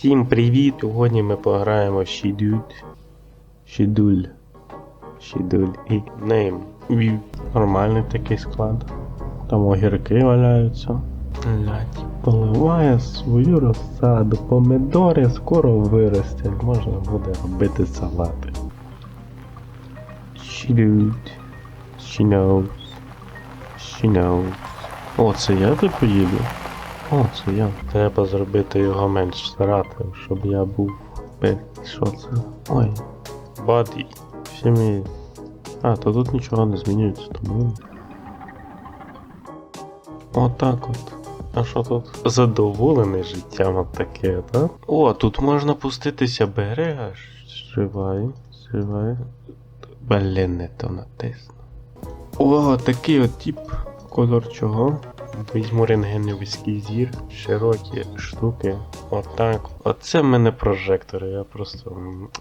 Всім привіт! Сьогодні ми пограємо в Шідуль. Шідуль. І нейм. Нормальний такий склад. Там огірки валяються. Блять. Поливає свою розсаду. Помидори скоро виростять. Можна буде робити салати. Шідуль. She knows. She knows. О, це я тут поїду? О, це я. Треба зробити його менш старатим, щоб я був. Що це? Ой. Баді. Всі ми. А, то тут нічого не змінюється, тому. Отак от. А що тут? Задоволений життям от таке, так? О, тут можна пуститися берега. Зривай, зривай. Блін, не то натисну. О, такий от тип. Колор чого? Візьму рентгеновський зір, широкі штуки. Отак. Оце в мене прожектори. Я просто.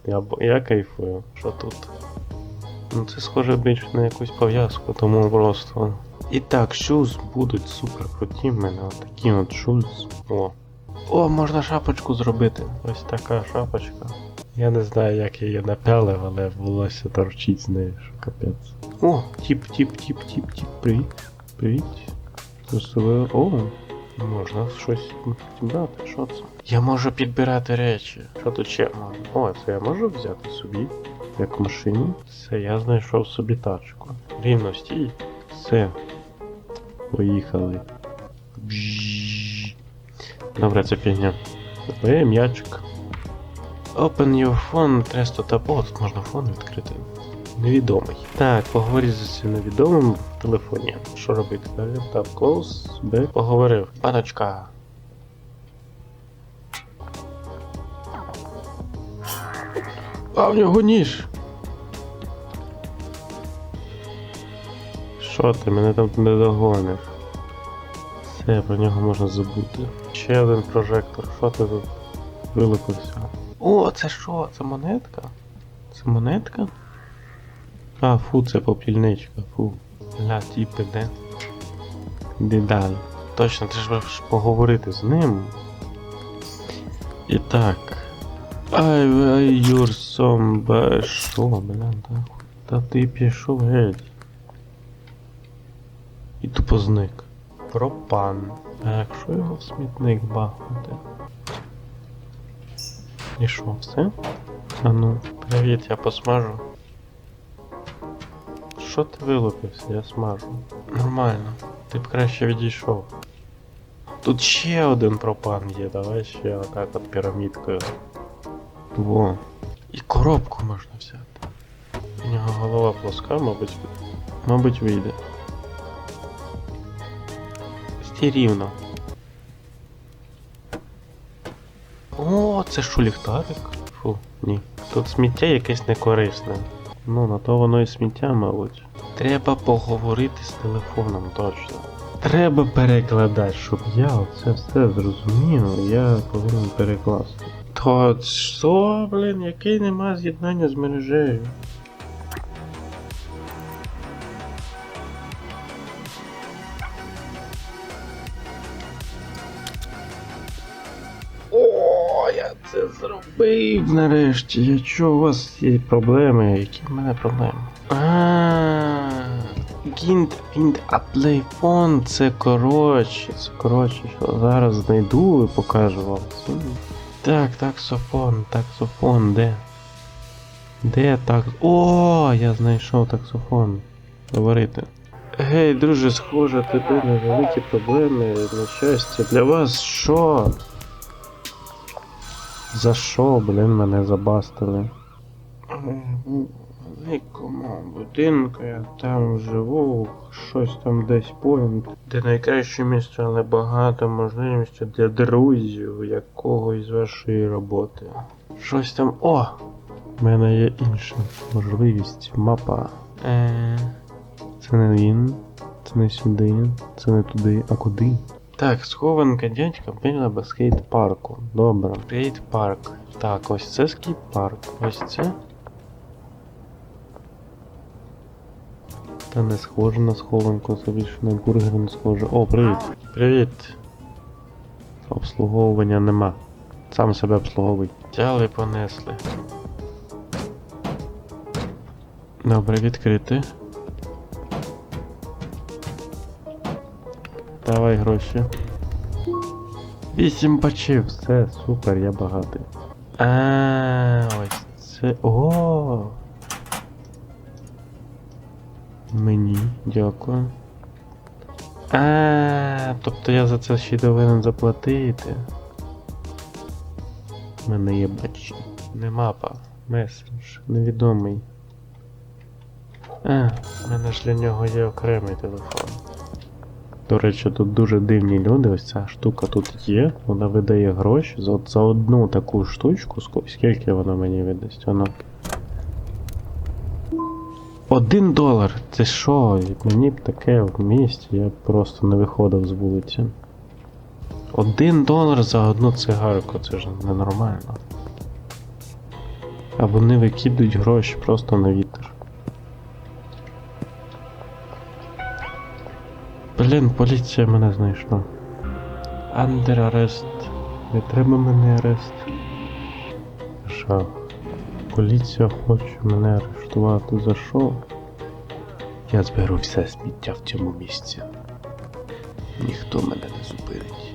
Я, я кайфую. Що тут? Ну це схоже більш на якусь пов'язку, тому просто. І так, шуз будуть супер круті в мене. Отакі от шуз. О. О, можна шапочку зробити. Ось така шапочка. Я не знаю, як я її напялив, але волосся торчить з неї, що капець. О, тіп, тіп, тіп, тіп, тіп, привіт. Привіт. Застосовую. О, можна щось брати, що це? Я можу підбирати речі. Що тут ще можна? О, це я можу взяти собі, як в машині. Все, я знайшов собі тачку. Рівно стій. Все. Поїхали. Бжжж. Добре, це фігня. Е, м'ячик. Open your phone, О, тут можна фон відкрити. Невідомий. Так, поговоріть з цим невідомим в телефоні. Що робити далі? Так, close, back. Поговорив. Паночка. А в нього ніж. Що ти, мене там не догониш? Все, про нього можна забути. Ще один прожектор. Що ти тут вилупився? О, це що? Це монетка? Це монетка? А, фу, це попільничка, фу. Ля, тіпи, де? Іди. Точно, треба ж поговорити з ним. І так. Ай, ай, юр сомба. Що, бля, та, та ти пішов геть. І тупо зник. Пропан. А якщо його в смітник бахнути? І що, все? А ну, привіт, я посмажу. Що ти вилупився, я смажу. Нормально. Ти б краще відійшов. Тут ще один пропан є, давай ще отак от пірамідкою. Во. І коробку можна взяти. У нього голова плоска, мабуть. Мабуть, вийде. Стій рівно. О, це що ліхтарик? Фу, ні. Тут сміття якесь некорисне. Ну, на то воно і сміття, мабуть. Треба поговорити з телефоном точно. Треба перекладати, щоб я оце все зрозумів, я повинен перекласти. То що, блін, який нема з'єднання з мережею? О, я це зробив нарешті. Я чого у вас є проблеми? Які в мене проблеми? А, Гінт, гінт, а плейфон це коротше, це коротше, що зараз знайду і покажу вам. Так, таксофон, таксофон, де? Де так? О, я знайшов таксофон. Говорити. Гей, друже, схоже, тебе невеликі проблеми, на щастя. Для вас що? За що, блін, мене забастили? У будинку я там живу, щось там десь поінт, де найкраще місце, але багато можливостей для друзів якогось з вашої роботи. Щось там. О! У мене є інша можливість. Мапа. Е, це не він, це не сюди, це не туди, а куди? Так, схованка дядька біля до скейт-парку. Добре. Скейт-парк. Так, ось це скейт-парк. Ось це. Та не схоже на схованку, це більше на бургер не схоже. О, привіт. Привіт. Обслуговування нема. Сам себе обслуговуй. Взяли понесли. Добре, відкрити. Давай гроші. Вісім бачів, все, супер, я багатий. А, ось це. О. Мені, дякую. А, тобто я за це ще й повинен заплатити. Мене є бачі. Не мапа. Меседж. Невідомий. А, в мене ж для нього є окремий телефон. До речі, тут дуже дивні люди. Ось ця штука тут є. Вона видає гроші за, за одну таку штучку. Скільки вона мені видасть? Вона. Один долар! Це що? Мені б таке в місті, я б просто не виходив з вулиці. Один долар за одну цигарку, це ж ненормально. А вони викидують гроші просто на вітер. Блін, поліція мене знайшла. Андер арест. Не треба мене арест. Жах. Поліція хоче мене арештувати за що? Я зберу все сміття в цьому місці. Ніхто мене не зупинить.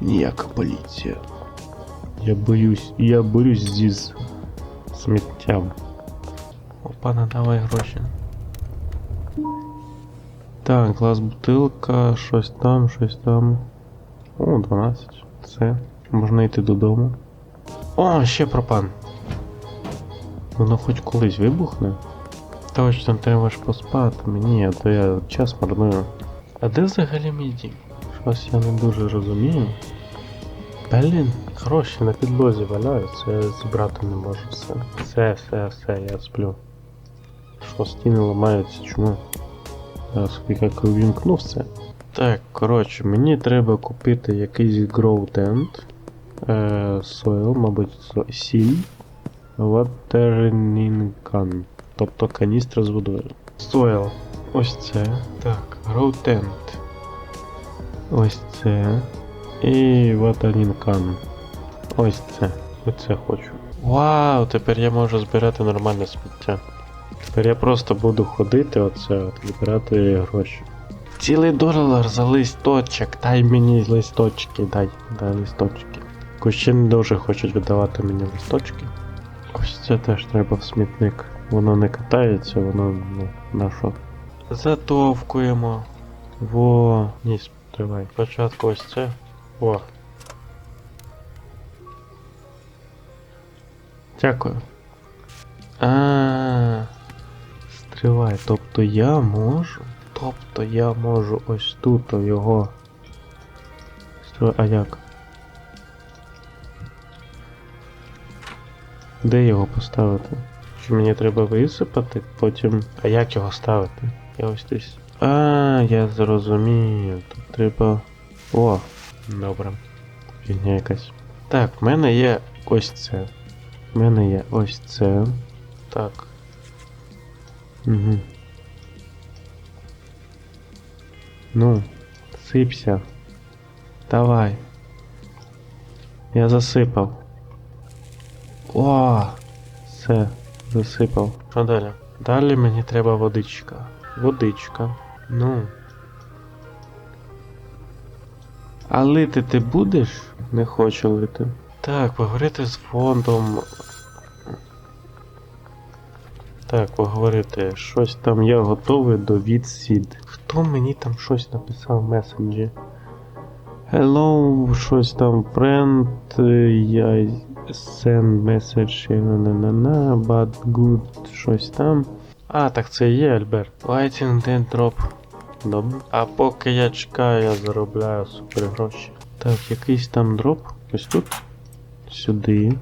Ніяка поліція. Я боюсь, я борюсь зі сміттям. Опа, надавай гроші. Так, глаз бутилка, щось там, щось там. О, 12. Все. Можна йти додому. О, ще пропан. Воно хоч колись вибухне. Точно, треба ж поспати мені, а то я час марную. А де взагалі мій дім? Щось я не дуже розумію. Блін, гроші на підлозі валяються, я зібрати не можу все. Все, все, все, я сплю. Що стіни ламаються, чому? Зараз як увімкну все. Так, коротше, мені треба купити якийсь grow tent. Е, soil, мабуть, сіль. Can. Тобто каністра з водою. Soil. Ось це. Так, grow tent. Ось це. І watering can. Ось це. Оце хочу. Вау, тепер я можу збирати нормальне сміття. Тепер я просто буду ходити оце от і брати гроші. Цілий долар за листочок, дай мені листочки, дай, дай листочки. Кущі не дуже хочуть видавати мені листочки. Ось це теж треба в смітник. Воно не катається, воно ну, на що. Затовкуємо. Во, ні, стривай. Спочатку ось це. О. Дякую. А. Стривай, тобто я можу. Тобто я можу ось тут його. Стривай, а як? Де його поставити? Чи мені треба висипати, потім. А як його ставити? Я ось десь. А, я зрозумів. Тут треба. О, добре. Фігня якась. Так, в мене є ось це. В мене є ось це. Так. Угу. Ну, сипся. Давай. Я засипав. О, все, засипав. Що далі? Далі мені треба водичка. Водичка. Ну. А лити ти будеш? Не хочу лити. Так, поговорити з фондом. Так, поговорити. Щось там я готовий до відсід. Хто мені там щось написав в месенджі? Hello, щось там friend, я send message, на на на but good, щось там. А, так це і є Альберт. Lighting then drop. Добре. А поки я чекаю, я заробляю супер гроші. Так, якийсь там дроп. Ось тут. Сюди.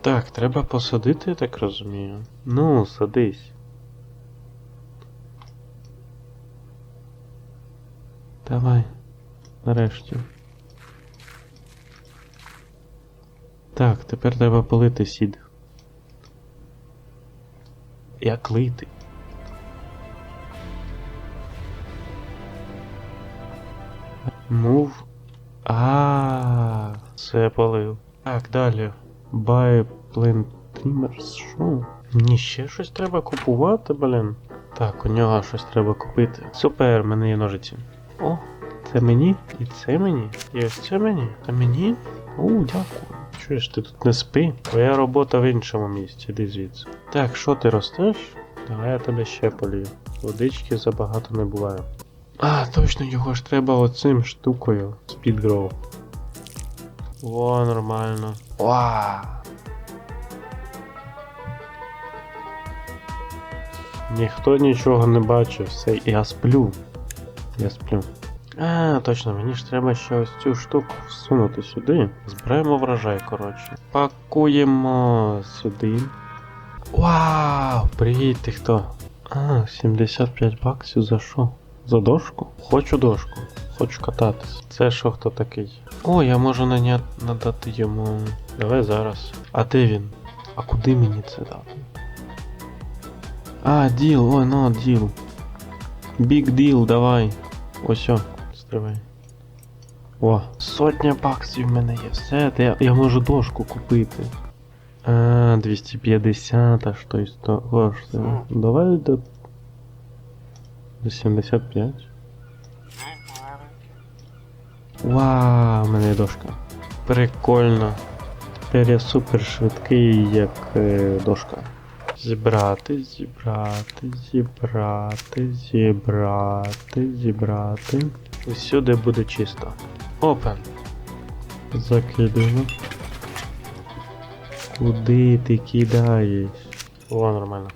Так, треба посадити, я так розумію. Ну, садись. Давай. Нарешті. Так, тепер треба полити сід. Як лити? Мув. А, це полив. Так, далі. Buy plant trimmers. Що? Мені ще щось треба купувати, блін. Так, у нього щось треба купити. Супер, в мене є ножиці. О, це мені? І це мені? І ось це мені? Це мені? О, дякую. Чуєш, ти тут не спи? Твоя робота в іншому місці, іди звідси. Так, що ти ростеш? Давай я тебе ще полію. Водички забагато не буває. А, точно, його ж треба оцим штукою. Speedgrow. О, нормально. Вау. Ніхто нічого не бачив, все, я сплю. Я сплю. А, точно, мені ж треба ще ось цю штуку всунути сюди. Збираємо врожай, коротше. Пакуємо сюди. Вау! Привіт, ти хто? А, 75 баксів за що? За дошку? Хочу дошку. Хочу кататись. Це що хто такий? О, я можу наня... надати йому. Давай зараз. А де він? А куди мені це дати? А, діл, ой, ну, діл. Бік діл, давай. Ось стривай. О, сотня баксів в мене є. Все, то я, я можу дошку купити. А, 250, а що із того коштує? Давай до. До 75. Вау, у мене є дошка. Прикольно. Тепер я супер швидкий, як е, дошка. Зібрати, зібрати, зібрати, зібрати, зібрати. Усюди буде чисто. Опен. Закидуємо. Куди ти кидаєш? О, нормально.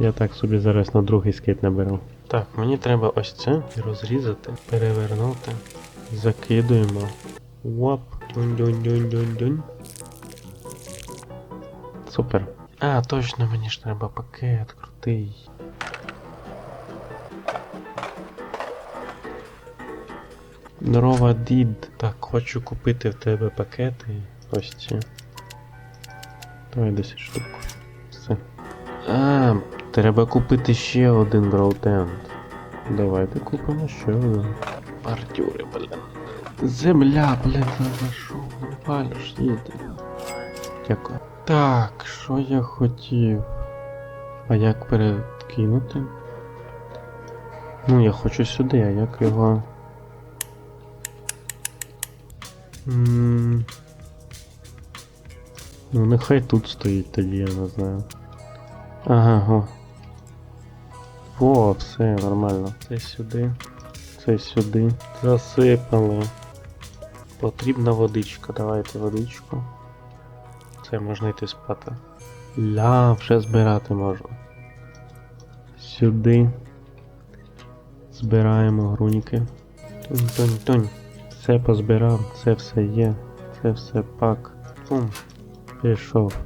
Я так собі зараз на другий скейт наберу. Так, мені треба ось це розрізати, перевернути. Закидуємо. Вап. Дунь-дунь-дунь-дунь-дунь. Супер. А, точно, мені ж треба пакет крутий. Здорова, дід. Так, хочу купити в тебе пакети. Ось ці. Давай 10 штук. Все. А, треба купити ще один гроутенд. Давайте купимо ще один. Партюри, блин. Земля, блин, за що? Не палиш, їде. Дякую. Так, що я хотів? А як перекинути? Ну, я хочу сюди, а як його. Ну, нехай тут стоїть тоді, я не знаю. Ага, о. Во, все, нормально. Це сюди. Це сюди. Засипали. Потрібна водичка. Давайте водичку. Це можна йти спати. Ля, вже збирати можна. Сюди. Збираємо груньки. Тунь-тунь-тунь. Все позбирав, це все є. Це все пак. Пум. Пішов.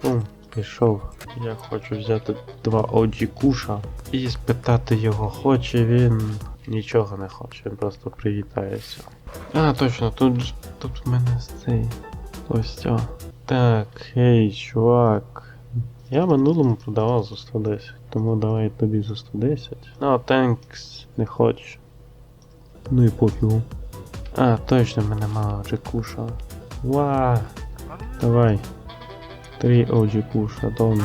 Пум. Пішов. Я хочу взяти два OG куша і спитати його, хоче він. Нічого не хоче, він просто привітається. А, точно, тут тут в мене цей. Ось ця. Так, хей, чувак. Я в минулому продавав за 110, тому давай тобі за 110. Ну, тенкс, не хочу. Ну і пофігу. А, точно, мене мало вже куша. Ва! Давай. Три OG куша, дон.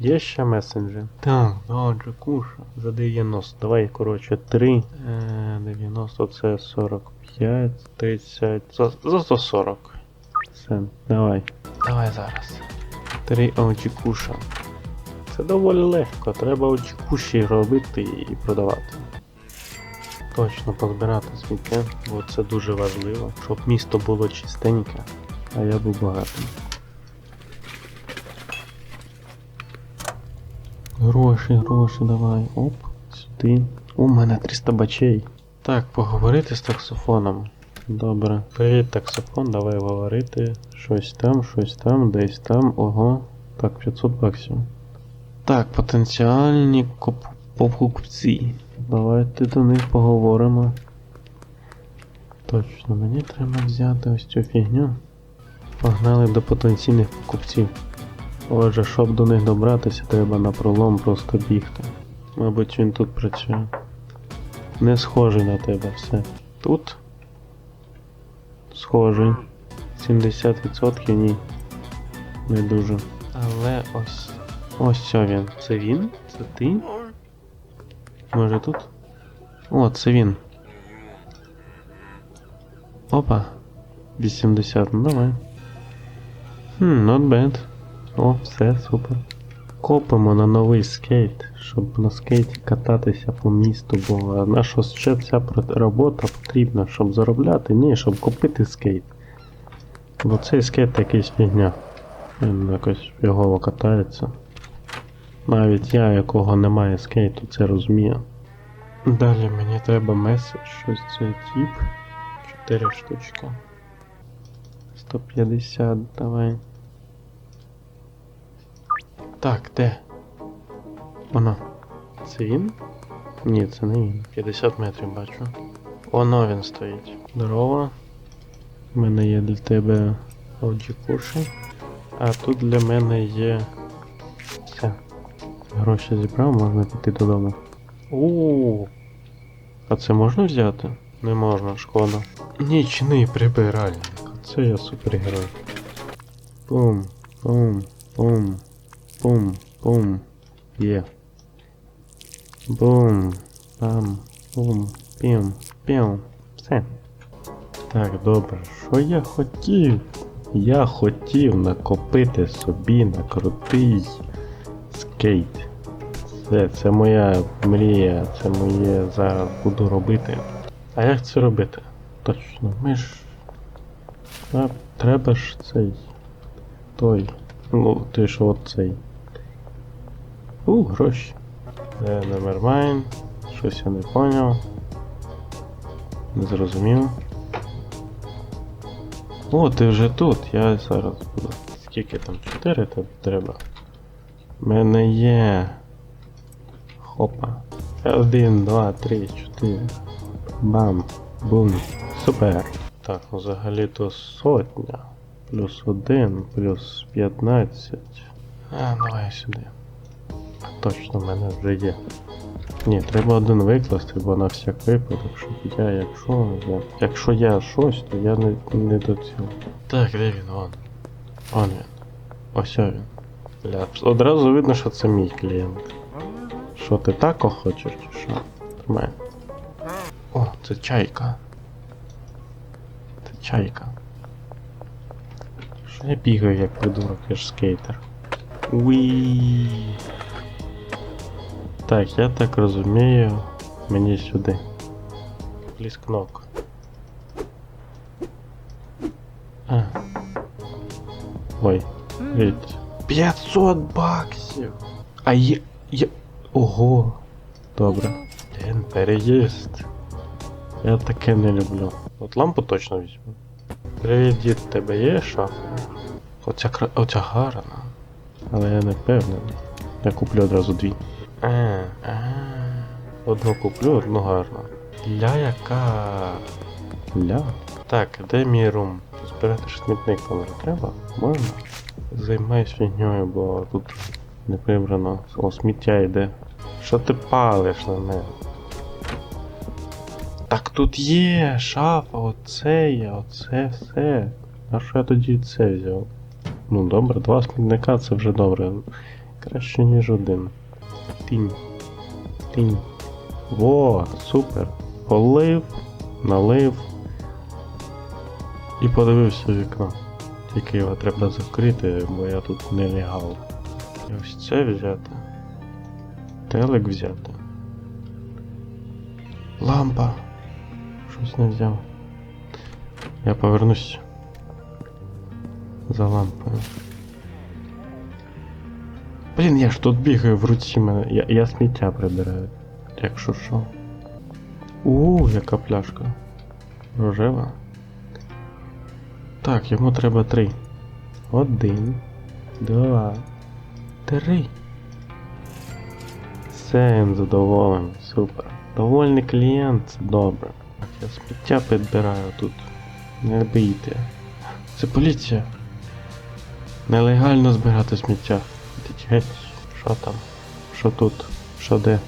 Є ще месенджер? Так, OG куша. За 90. Давай, коротше, 3. Е, 90 це 45, 30. За, за 140. Все, давай. Давай зараз. 3 OG куша. Це доволі легко. Треба OG куші робити і продавати. Точно позбирати сміття, бо це дуже важливо, щоб місто було чистеньке, а я був багатим. Гроші, гроші, давай. Оп, сюди. У мене 300 бачей. Так, поговорити з таксофоном. Добре. Привіт, таксофон, давай говорити. Щось там, щось там, десь там. Ого. Так, 500 баксів. Так, потенціальні покупці. Давайте до них поговоримо. Точно, мені треба взяти ось цю фігню. Погнали до потенційних покупців. Отже, щоб до них добратися, треба на пролом просто бігти. Мабуть, він тут працює. Не схожий на тебе все. Тут схожий. 70% ні. Не дуже. Але ось. Ось що він. Це він? Це ти? Може тут? О, це він. Опа. 80, ну давай. Хм, not bad. О, все, супер. Копимо на новий скейт, щоб на скейті кататися по місту, бо наша ще ця робота потрібна, щоб заробляти, ні, щоб купити скейт. Бо цей скейт якийсь фігня. Він якось фігово катається. Навіть я, якого немає скейту, це розумію. Далі мені треба меседж, щось цей тип. 4 штучки. 150, давай. Так, де? Воно. Це він? Ні, це не він. 50 метрів бачу. Воно він стоїть. Здорово. У мене є для тебе OG куші. А тут для мене є. Гроші зібрав, можна піти додому. У. А це можна взяти? Не можна, шкода. Нічний прибиральник. Це я супергерой. Пум, пум, пум, пум, пум. Є. Бум, пам, пум, пім, пім. Все. Так, добре. Що я хотів? Я хотів накопити собі на крутий скейт. Це, це моя мрія, це моє зараз буду робити. А як це робити? Точно, ми ж. А, треба ж цей. Той. Ну, ти ж от цей. У, гроші. Е, nevermind. Щось я не поняв. Не зрозумів. О, ти вже тут, я зараз буду. Скільки там? 4 тобі треба? У мене є. Хопа. Один, два, три, чотири. Бам. Бум. Супер. Так, ну взагалі-то сотня. Плюс один, плюс 15. А, давай сюди. Точно, в мене вже є. Ні, треба один викласти, бо на всяк випадок, щоб я, якщо. Я, якщо я щось, то я не, не до цього. Так, де він? Вон. Вон він. Ось він. Бля, одразу видно, що це мій клієнт. Що ти тако хочеш чи що? Тримай. О, це чайка. Це чайка. Що я бігаю як придурок, я ж скейтер. Уі. Так, я так розумію, мені сюди. Пліскнок. А. Ой, видите. 500 баксів! А є. є. Ого! Добре. Блін, переїзд. Я таке не люблю. От лампу точно візьму. Привіт, дід, тебе є шафа? Оця. Оця гарна. Але я не впевнений. Я куплю одразу дві. А, а. Одну куплю, одну гарну. Ля яка. Ля. Так, де мій рум? Збирати смітник там не треба? Можна? Займаюсь фігньою, бо тут не прибрано. О, сміття йде. Що ти палиш на мене? Так тут є шафа, оце є, оце все. А що я тоді це взяв? Ну добре, два смітника це вже добре. Краще, ніж один. Тінь. Тінь. Во, супер. Полив, налив. І подивився вікно. Тільки його треба закрити, бо я тут нелегал. І ось це взяти. Телек взяти. Лампа. Щось не взяв. Я повернусь. За лампою. Блін, я ж тут бігаю в руці мене. Я, я сміття прибираю. Якщо що. У, яка пляшка. Рожева. Так, йому треба три. Один. Два. Три. Все, задоволений. Супер. Довольний клієнт, це добре. Так, я сміття підбираю тут. Не бийте. Це поліція. Нелегально збирати сміття. Геть. Що там? Що тут? Що де?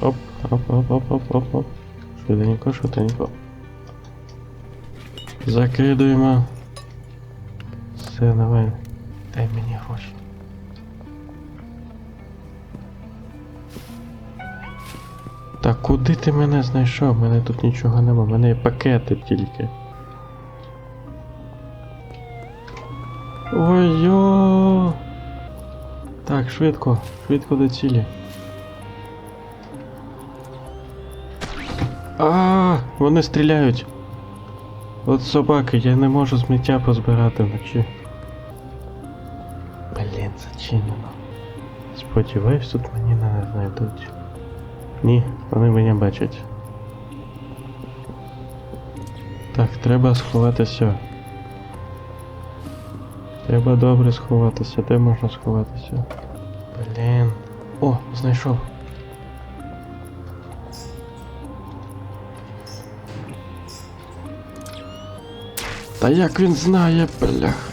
Оп, оп, оп, оп, оп, оп, оп. Швиденько, швиденько. Закидуємо. Все, давай. Дай мені гроші. Так куди ти мене знайшов? Мене тут нічого нема, мене є пакети тільки. Ой-йо! Так, швидко, швидко до цілі. А, вони стріляють. От собаки, я не можу сміття позбирати вночі. Блін, зачинено. Сподіваюсь, тут мені не знайдуть. Ні, вони мене бачать. Так, треба сховатися. Треба добре сховатися. Де можна сховатися? Блін. О, знайшов. Та як він знає, бляха.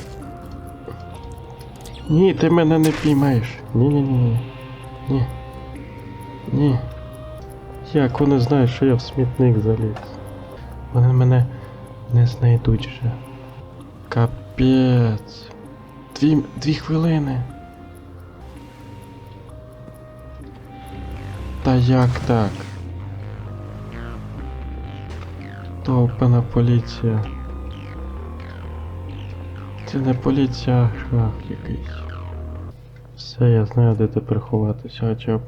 Ні, ти мене не піймаєш. Ні-ні-ні. Ні. Ні. Як вони знають, що я в смітник заліз? Вони мене не знайдуть вже. Капець. Дві, дві хвилини. Та як так? Топана поліція. Це не поліція, а якийсь. Все, я знаю, де тепер ховатися, хоча б.